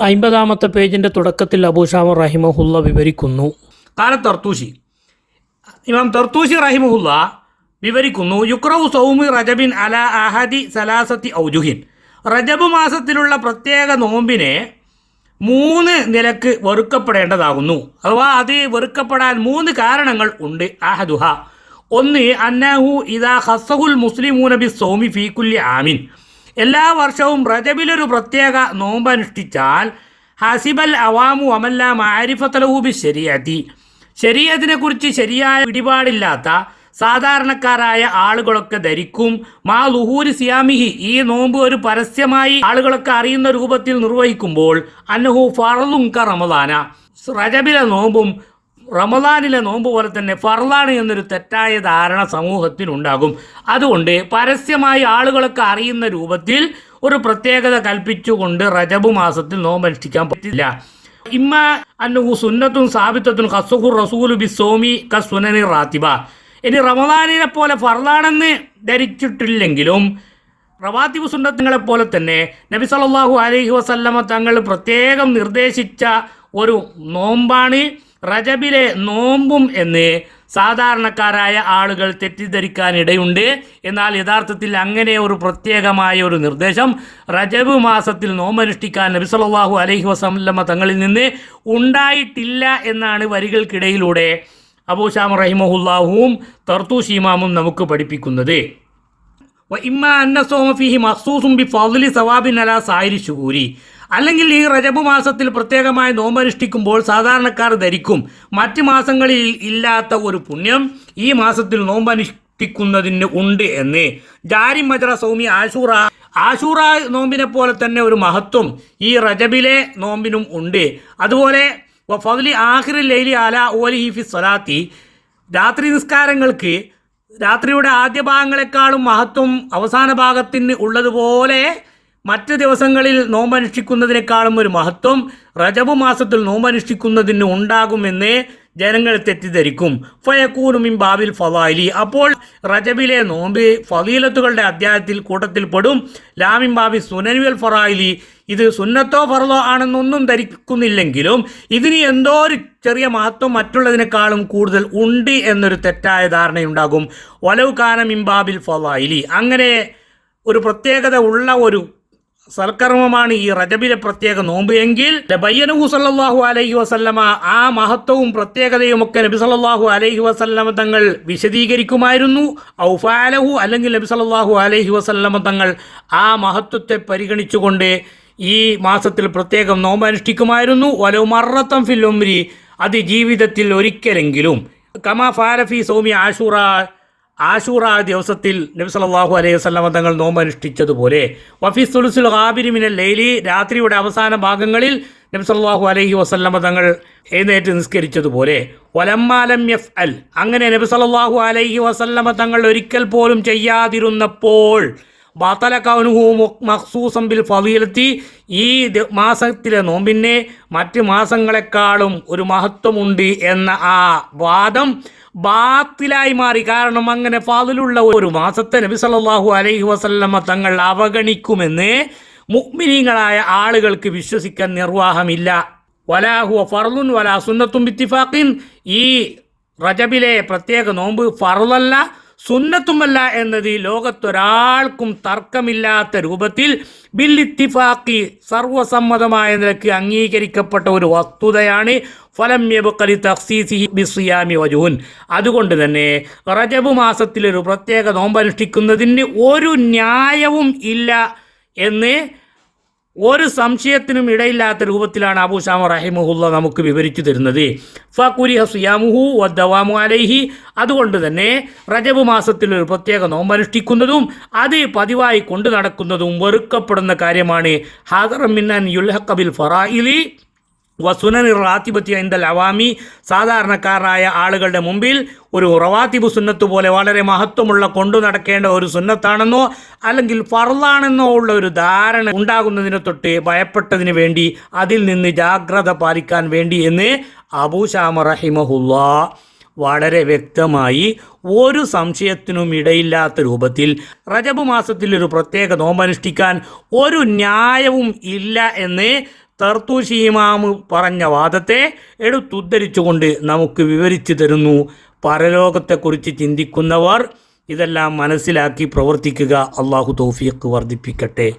അമ്പതാമത്തെ പേജിന്റെ തുടക്കത്തിൽ അബൂഷാമ റഹിമഹുല്ല വിവരിക്കുന്നു. കാല തർത്തൂശി. ഇമാം തർത്തൂശി റഹിമഹുല്ല വിവരിക്കുന്നു യുക്രവ് സൗമി റജബിൻ അല അഹദി സലാസത്തി ഔജുഹിൻ. റജബ് മാസത്തിലുള്ള പ്രത്യേക നോമ്പിനെ മൂന്ന് നിലയ്ക്ക് വെറുക്കപ്പെടേണ്ടതാകുന്നു. അഥവാ അത് വെറുക്കപ്പെടാൻ മൂന്ന് കാരണങ്ങൾ ഉണ്ട്. അഹദുഹ. ഒന്ന് അന്നഹു ഇദാ ഹസഹുൽ മുസ്ലിമൂന നബി സൗമി ഫീക്കുല്ലി ആമിൻ. എല്ലാ വർഷവും റജബിലൊരു പ്രത്യേക നോമ്പ് അനുഷ്ഠിച്ചാൽ ഹസിബൽ അവാമു അമല്ല മാരിഫത്തലഹൂബി ശരിയതി ശരിയതിനെ കുറിച്ച് ശരിയായ പിടിപാടില്ലാത്ത സാധാരണക്കാരായ ആളുകളൊക്കെ ധരിക്കും. മാ ലുഹൂരി സിയാമിഹി ഈ നോമ്പ് ഒരു പരസ്യമായി ആളുകളൊക്കെ അറിയുന്ന രൂപത്തിൽ നിർവഹിക്കുമ്പോൾ അന്നഹു ഫറലുങ്ക റമദാന. റജബിലെ നോമ്പും റമദാനിലെ നോമ്പ് പോലെ തന്നെ ഫർലാണ് എന്നൊരു തെറ്റായ ധാരണ സമൂഹത്തിനുണ്ടാകും അതുകൊണ്ട് പരസ്യമായി ആളുകളൊക്കെ അറിയുന്ന രൂപത്തിൽ ഒരു പ്രത്യേകത കൽപ്പിച്ചുകൊണ്ട് റജബ് മാസത്തിൽ നോമ്പ് അനുഷ്ഠിക്കാൻ പറ്റില്ല. ഇമ്മ അന്നുഹു സുന്നത്തും സാബിത്തത്തും ഖസുഹു റസൂലു ബി സോമി കസുനനി റാത്തിബ. ഇനി റമദാനിനെ പോലെ ഫർലാണെന്ന് ധരിച്ചിട്ടില്ലെങ്കിലും റവാത്തിബ് സുന്നത്തുങ്ങളെ പോലെ തന്നെ നബി സല്ലാഹു അലഹി വസല്ലമ തങ്ങൾ പ്രത്യേകം നിർദ്ദേശിച്ച ഒരു നോമ്പാണ്. റജബിലെ നോമ്പും എന്ന് സാധാരണക്കാരായ ആളുകൾ തെറ്റിദ്ധരിക്കാനിടയുണ്ട്. എന്നാൽ യഥാർത്ഥത്തിൽ അങ്ങനെ ഒരു പ്രത്യേകമായ ഒരു നിർദ്ദേശം റജബ് മാസത്തിൽ നോമ്പനുഷ്ഠിക്കാൻ നബി സല്ലല്ലാഹു അലൈഹി വസല്ലമ തങ്ങളിൽ നിന്ന് ഉണ്ടായിട്ടില്ല എന്നാണ് വരികൾക്കിടയിലൂടെ അബൂഷാം റഹിമഹുല്ലാഹുവും തർത്തൂഷീമാമും നമുക്ക് പഠിപ്പിക്കുന്നത്. ഇമ്മ അന്ന സോമഫിഹി മഖ്സൂസും ബി ഫضലി സവാബിൻ അല സായിരി ശുകൂരി. അല്ലെങ്കിൽ ഈ റജബ് മാസത്തിൽ പ്രത്യേകമായി നോമ്പനുഷ്ഠിക്കുമ്പോൾ സാധാരണക്കാർ ധരിക്കും. മറ്റ് മാസങ്ങളിൽ ഇല്ലാത്ത ഒരു പുണ്യം ഈ മാസത്തിൽ നോമ്പനുഷ്ഠിക്കുന്നതിന് ഉണ്ട് എന്ന്. ജാരി മജറ സൗമി ആശൂറ ആശൂറ നോമ്പിനെ പോലെ തന്നെ ഒരു മഹത്വം ഈ റജബിലെ നോമ്പിനും ഉണ്ട്. അതുപോലെ ഫൗലി ആഹിർ ലൈലി അല ഓലി ഹിഫി സ്വലാത്തി. രാത്രി നിസ്കാരങ്ങൾക്ക് രാത്രിയുടെ ആദ്യ ഭാഗങ്ങളെക്കാളും മഹത്വം അവസാന ഭാഗത്തിന് ഉള്ളതുപോലെ മറ്റ് ദിവസങ്ങളിൽ നോമ്പനുഷ്ഠിക്കുന്നതിനേക്കാളും ഒരു മഹത്വം റജബ് മാസത്തിൽ നോമ്പനുഷ്ഠിക്കുന്നതിന് ഉണ്ടാകുമെന്ന് ജനങ്ങൾ തെറ്റിദ്ധരിക്കും. ഫയക്കൂനുമിം ബാബിൽ ഫലാലി അപ്പോൾ റജബിലെ നോമ്പ് ഫലീലത്തുകളുടെ അധ്യായത്തിൽ കൂട്ടത്തിൽപ്പെടും ലാമിൻ ബാബി സുനനുവൽ ഫറായിലി. ഇത് സുന്നത്തോ ഫറലോ ആണെന്നൊന്നും ധരിക്കുന്നില്ലെങ്കിലും ഇതിന് എന്തോ ഒരു ചെറിയ മഹത്വം മറ്റുള്ളതിനേക്കാളും കൂടുതൽ ഉണ്ട് എന്നൊരു തെറ്റായ ധാരണയുണ്ടാകും. വലവ് കാനം ഇംബാബിൽ ഫലായിലി അങ്ങനെ ഒരു പ്രത്യേകത ഉള്ള ഒരു സൽക്കർമ്മമാണ് ഈ റജബിലെ പ്രത്യേക നോമ്പ് എങ്കിൽ ബയ്യനഹു സല്ലാഹു അലൈഹി വസല്ലമ ആ മഹത്വവും പ്രത്യേകതയും ഒക്കെ നബി സല്ലാഹു അലൈഹി വസല്ലമ തങ്ങൾ വിശദീകരിക്കുമായിരുന്നു. ഔഫാലഹു അല്ലെങ്കിൽ നബി സല്ലാഹു അലൈഹി വസല്ലമ തങ്ങൾ ആ മഹത്വത്തെ പരിഗണിച്ചുകൊണ്ട് ഈ മാസത്തിൽ പ്രത്യേകം നോമ്പ് അനുഷ്ഠിക്കുമായിരുന്നു. വലോ മറത്തം ഫിൽ ഉംരി അത് ജീവിതത്തിൽ ഒരിക്കലെങ്കിലും. കമാ ഫാലഫി സൗമി ആഷൂറ ആഷൂറ ദിവസത്തിൽ നബി സല്ലല്ലാഹു അലൈഹി വസല്ലമ തങ്ങൾ നോമ്പ് അനുഷ്ഠിച്ചതുപോലെ വഫി തുലുസുൽ ഹാബിരി മിനൽ ലൈലി രാത്രിയുടെ അവസാന ഭാഗങ്ങളിൽ നബി സല്ലല്ലാഹു അലൈഹി വസല്ലമ തങ്ങൾ എഴുന്നേറ്റ് നിസ്കരിച്ചതുപോലെ വലമ്മാലം എഫ് അൽ അങ്ങനെ നബി സല്ലല്ലാഹു അലൈഹി വസല്ലമ തങ്ങൾ ഒരിക്കൽ പോലും ചെയ്യാതിരുന്നപ്പോൾ ബാത്തല കൗനുഹു മഖ്സൂസം ബിൽ ഫളീലത്തി ഈ മാസത്തിലെ നോമ്പിനെ മറ്റ് മാസങ്ങളെക്കാളും ഒരു മഹത്വമുണ്ട് എന്ന ആ വാദം ബാത്തിലായി മാറി. കാരണം അങ്ങനെ ഫാതിലുള്ള ഒരു മാസത്തെ നബി സല്ലല്ലാഹു അലൈഹി വസല്ലമ തങ്ങൾ അവഗണിക്കുമെന്ന് മുഅ്മിനീങ്ങളായ ആളുകൾക്ക് വിശ്വസിക്കാൻ നിർവാഹമില്ല. വലാഹുവ ഫർലുൻ വലാ സുന്നത്തും ബിത്തിഫാഖിൻ. ഈ റജബിലെ പ്രത്യേക നോമ്പ് ഫർലല്ല സുന്നത്തുമല്ല എന്നത് ലോകത്തൊരാൾക്കും തർക്കമില്ലാത്ത രൂപത്തിൽ ബില്ലിത്തിഫാക്കി സർവസമ്മതമായ നിലയ്ക്ക് അംഗീകരിക്കപ്പെട്ട ഒരു വസ്തുതയാണ് ഫലം തഖ്സീസി ബിസിയാമി വജുഹുൻ. അതുകൊണ്ട് തന്നെ റജബ് മാസത്തിലൊരു പ്രത്യേക നോമ്പനുഷ്ഠിക്കുന്നതിന് ഒരു ന്യായവും ഇല്ല എന്ന് ഒരു സംശയത്തിനും ഇടയില്ലാത്ത രൂപത്തിലാണ് അബൂ ഷാമ റഹിമുല്ല നമുക്ക് വിവരിച്ചു തരുന്നത്. ഫക്കുരിഹ സുയാമുഹു വദ്ദവാമു അലൈഹി. അതുകൊണ്ട് തന്നെ റജബ് മാസത്തിൽ ഒരു പ്രത്യേക നോമ്പനുഷ്ഠിക്കുന്നതും അത് പതിവായി കൊണ്ടു നടക്കുന്നതും വെറുക്കപ്പെടുന്ന കാര്യമാണ്. ഹാദറമിന്നൻ യുൽഹക്കബിൽ ഫറായിലി. വസുനനി റാത്തിബത്തി ഇന്ദൽ അവാമി സാധാരണക്കാരായ ആളുകളുടെ മുമ്പിൽ ഒരു റവാത്തിബ് സുന്നത്ത് പോലെ വളരെ മഹത്വമുള്ള കൊണ്ടു നടക്കേണ്ട ഒരു സുന്നത്താണെന്നോ അല്ലെങ്കിൽ ഫർലാണെന്നോ ഉള്ള ഒരു ധാരണ ഉണ്ടാകുന്നതിനെ തൊട്ട് ഭയപ്പെട്ടതിന് വേണ്ടി അതിൽ നിന്ന് ജാഗ്രത പാലിക്കാൻ വേണ്ടി എന്ന് അബൂഷാമ റഹിമഹുല്ല വളരെ വ്യക്തമായി ഒരു സംശയത്തിനും ഇടയില്ലാത്ത രൂപത്തിൽ റജബ് മാസത്തിൽ ഒരു പ്രത്യേക നോമ്പനുഷ്ഠിക്കാൻ ഒരു ന്യായവും ഇല്ല എന്ന് തർത്തൂഷി ഇമാമ് പറഞ്ഞ വാദത്തെ എടുത്തുദ്ധരിച്ചുകൊണ്ട് നമുക്ക് വിവരിച്ചു തരുന്നു. പരലോകത്തെക്കുറിച്ച് ചിന്തിക്കുന്നവർ ഇതെല്ലാം മനസ്സിലാക്കി പ്രവർത്തിക്കുക. അള്ളാഹു തൗഫീഖ് വർദ്ധിപ്പിക്കട്ടെ.